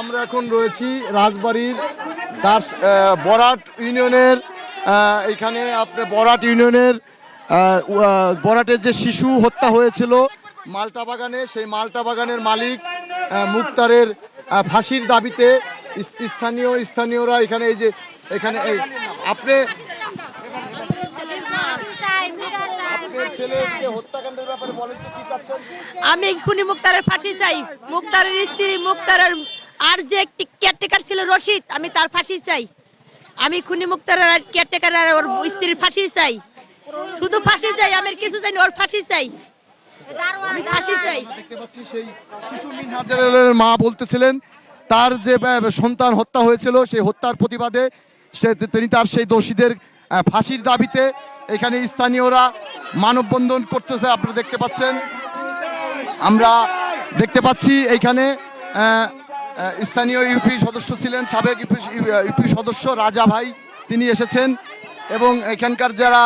আমরা এখন রয়েছি রাজবাড়ির দাস বরাট ইউনিয়নের এখানে আপনার বরাট ইউনিয়নের বরাটের যে শিশু হত্যা হয়েছিল মালটা বাগানে, সেই মালটা বাগানের মালিক মুক্তারের ফাঁসির দাবিতে স্থানীয়, স্থানীয়রা এখানে এই যে, এখানে আপনি আমি খুনি মুক্তারের ফাঁসি চাই। মুক্তারের স্ত্রী, মুক্তারের আর যে একটি কেয়ারটেকার ছিল রশিদ, আমি তার ফাঁসি চাই। আমি খুনি মুক্তারের আর কেয়ারটেকার ওর স্ত্রীর ফাঁসি চাই। শুধু ফাঁসি চাই আমি কিছু চাই ওর ফাঁসি চাই। মা বলতেছিলেন, তার যে সন্তান হত্যা হয়েছিল, সেই হত্যার প্রতিবাদে সে, তিনি তার সেই দোষীদের ফাঁসির দাবিতে এখানে স্থানীয়রা মানববন্ধন করতেছে, আপনারা দেখতে পাচ্ছেন। আমরা দেখতে পাচ্ছি এইখানে স্থানীয় ইউপি সদস্য ছিলেন, সাবেক ইউপি সদস্য রাজা ভাই, তিনি এসেছেন। এবং এখানকার যারা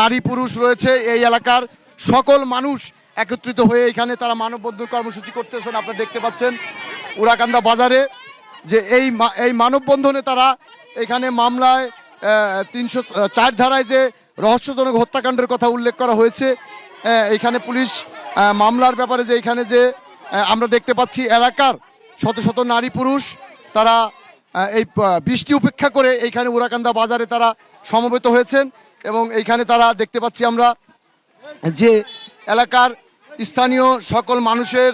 নারী পুরুষ রয়েছে, এই এলাকার সকল মানুষ একত্রিত হয়ে এখানে তারা মানববন্ধন কর্মসূচি করতেছেন, আপনারা দেখতে পাচ্ছেন উড়াকান্দা বাজারে, যে এই এই মানববন্ধনে তারা এখানে মামলায় তিনশো, চার ধারায় যে রহস্যজনক হত্যাকাণ্ডের কথা উল্লেখ করা হয়েছে এখানে পুলিশ মামলার ব্যাপারে যে এখানে যে আমরা দেখতে পাচ্ছি এলাকার শত শত নারী পুরুষ তারা এই বৃষ্টি উপেক্ষা করে এইখানে উড়াকান্দা বাজারে তারা সমবেত হয়েছেন এবং এইখানে তারা দেখতে পাচ্ছি আমরা যে এলাকার স্থানীয় সকল মানুষের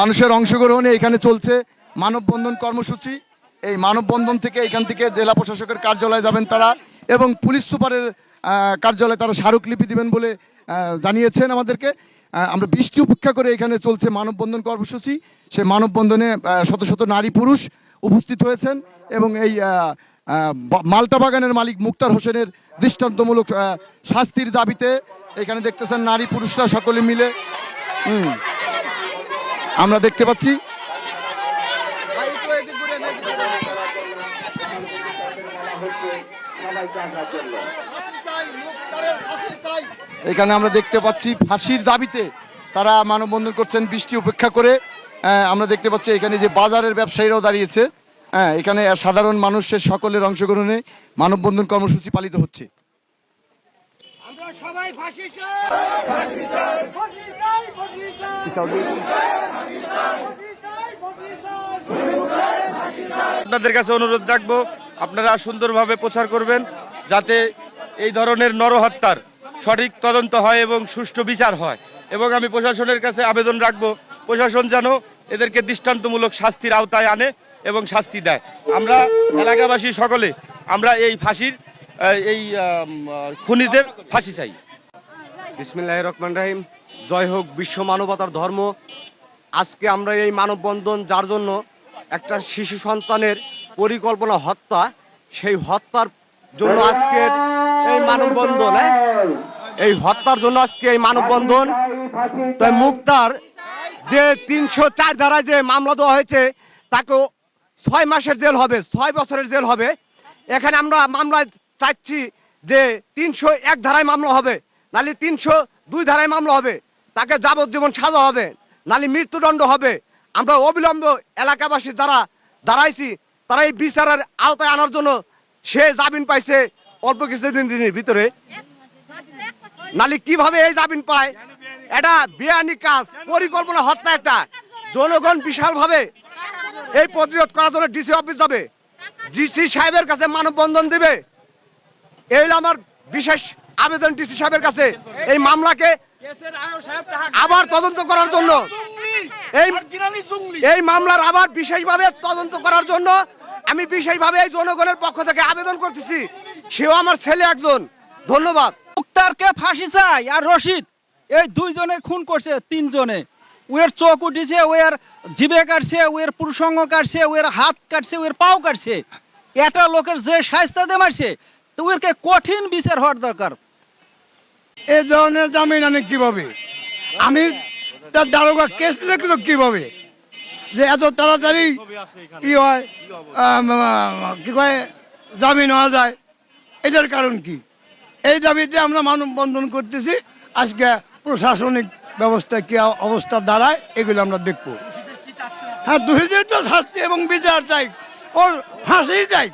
মানুষের অংশগ্রহণে এখানে চলছে মানববন্ধন কর্মসূচি। এই মানববন্ধন থেকে এখান থেকে জেলা প্রশাসকের কার্যালয়ে যাবেন তারা এবং পুলিশ সুপারের কার্যালয়ে তারা স্মারকলিপি দিবেন বলে জানিয়েছেন আমাদেরকে। আমরা বৃষ্টি উপেক্ষা করে এখানে চলছে মানববন্ধন কর্মসূচি। সেই মানববন্ধনে শত শত নারী পুরুষ উপস্থিত হয়েছেন এবং এই মালটা বাগানের মালিক মুক্তার হোসেনের দৃষ্টান্তমূলক শাস্তির দাবিতে এখানে দেখতেছেন নারী পুরুষরা সকলে মিলে। আমরা দেখতে পাচ্ছি। এখানে আমরা দেখতে পাচ্ছি ফাঁসির দাবিতে তারা মানববন্ধন করছেন বৃষ্টি উপেক্ষা করে। আমরা দেখতে পাচ্ছি এখানে যে বাজারের ব্যবসায়ীরাও দাঁড়িয়েছে। হ্যাঁ এখানে সাধারণ মানুষের সকলের অংশগ্রহণে মানববন্ধন কর্মসূচি পালিত হচ্ছে। আমরা সবাই ফাঁসি চাই। আপনাদের কাছে অনুরোধ রাখব আপনারা সুন্দরভাবে প্রচার করবেন যাতে এই ধরনের নরহত্যার সঠিক তদন্ত হয় এবং সুষ্ঠু বিচার হয়। এবং আমি প্রশাসনের কাছে আবেদন রাখব, প্রশাসন যেন এদেরকে দৃষ্টান্তমূলক শাস্তির আওতায় আনে এবং শাস্তি দেয়। আমরা এলাকাবাসী সকলে, আমরা এই ফাঁসির এই খুনিদের ফাঁসি চাই। বিসমিল্লাহ রহমান রাহিম। জয় হোক বিশ্ব মানবতার ধর্ম। আজকে আমরা এই মানববন্ধন, যার জন্য একটা শিশু সন্তানের পরিকল্পনা হত্যা, সেই হত্যার জন্য আজকের এই মানববন্ধন হ্যাঁ? এই হত্যার জন্য আজকে এই মানববন্ধন। তাই মুক্তার যে তিনশো চার ধারায় যে মামলা দেওয়া হয়েছে তাকে ছয় মাসের জেল হবে, ছয় বছরের জেল হবে। এখানে আমরা মামলায় চাচ্ছি যে তিনশো এক ধারায় মামলা হবে নালি তিনশো দুই ধারায় মামলা হবে, তাকে যাবজ্জীবন সাজা হবে নালি মৃত্যুদণ্ড হবে। আমরা অবিলম্ব এলাকাবাসী যারা দাঁড়াইছি তারা এই বিচারের আওতায় আনার জন্য সে জামিন পাইছে অল্প কিছুদিন দিনের ভিতরে। নালি কীভাবে এই জামিন পায়? এটা বেআইনি কাজ, পরিকল্পনা হত্যা একটা। জনগণ বিশালভাবে এই প্রতিরোধ করার জন্য ডিসি অফিস যাবে। ডিসি সাহেবের কাছে মানববন্ধন দিবে। এই আমার বিশেষ আবেদন ডিসি সাহেবের কাছে। এই মামলাকে আবার তদন্ত করার জন্য। এই এই মামলার আবার বিশেষভাবে তদন্ত করার জন্য আমি বিশেষভাবে এই জনগণের পক্ষ থেকে আবেদন করতেছি। সেও আমার ছেলে একজন। ধন্যবাদ। মুক্তারকে ফাঁসি চাই আর রশিদ? এই দুইজনে খুন করছে তিনজনে। ওয়ের চোখ উঠেছে ওয়ের জিবে কাটছে ওয়ের পুরুষঙ্গ কাটছে ওয়ের হাত কাটছে ওয়ের পাও কাটছে। এটা লোকের যে সাজতাতে মারছে তো ওদেরকে কঠিন বিচার হওয়ার দরকার। এ ধরনের জামিন আনে কীভাবে? আমি তার দারোগা কেস লিখলো কীভাবে? যে এত তাড়াতাড়ি কি হয়? আম, আম, কি কয়? জামিন হওয়া যায়। এটার কারণ কি? এই দাবিতে আমরা মানববন্ধন করতেছি। আজকে প্রশাসনিক ব্যবস্থা কি অবস্থা দাঁড়ায় এগুলো আমরা দেখব। হ্যাঁ দুহিদের তো শাস্তি এবং বিচার চাই। ওর ফাঁসি চাই।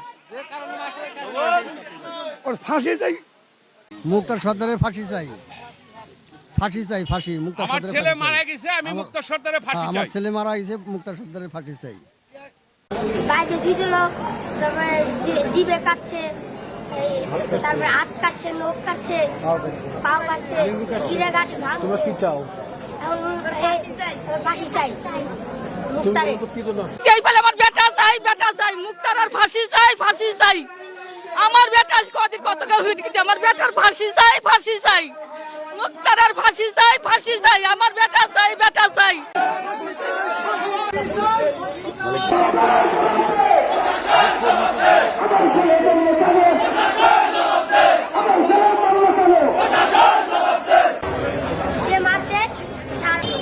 ওর ফাঁসি চাই। মুক্তার সর্দারের ফাঁসি চাই। ফাঁসি চাই ফাঁসি। মুক্তার আমার সর্দারের ছেলে মারা গেছে আমি আমার- মুক্ত সর্দারের ফাঁসি হ্যাঁ, চাই। আমার ছেলে মারা গেছে মুক্তার সর্দারের ফাঁসি চাই। বাইরে ঝুঁছিল তারপরে জি- কাটছে। তারপরে হাত কাটছে নখ কাটছে পাও কাটছে। চিড়ে কাট ভাঙছে। ফাঁসি চাই। এই বলে আমার বেটা চাই বেটা চাই মুক্তার আর ফাঁসি চাই ফাঁসি চাই। আমার বেটা কদিন কত কেউ আমার বেটার ফাঁসি চাই ফাঁসি চাই। মুক্তার আর ফাঁসি চাই ফাঁসি চাই। আমার বেটা চাই বেটা চাই।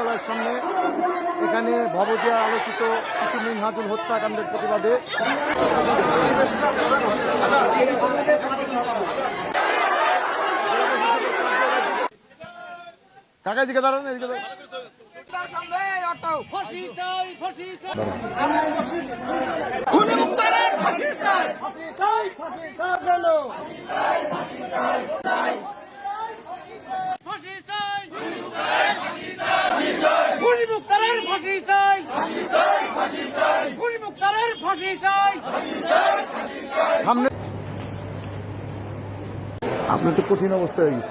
কার্যালয়ের সামনে এখানে ভবজিয়া আলোচিত শিশু মিনহাজুল হত্যাকাণ্ডের প্রতিবাদে কাকা এদিকে দাঁড়ান এদিকে দাঁড়ান সামনে আপনার তো কঠিন অবস্থা হয়ে গেছে।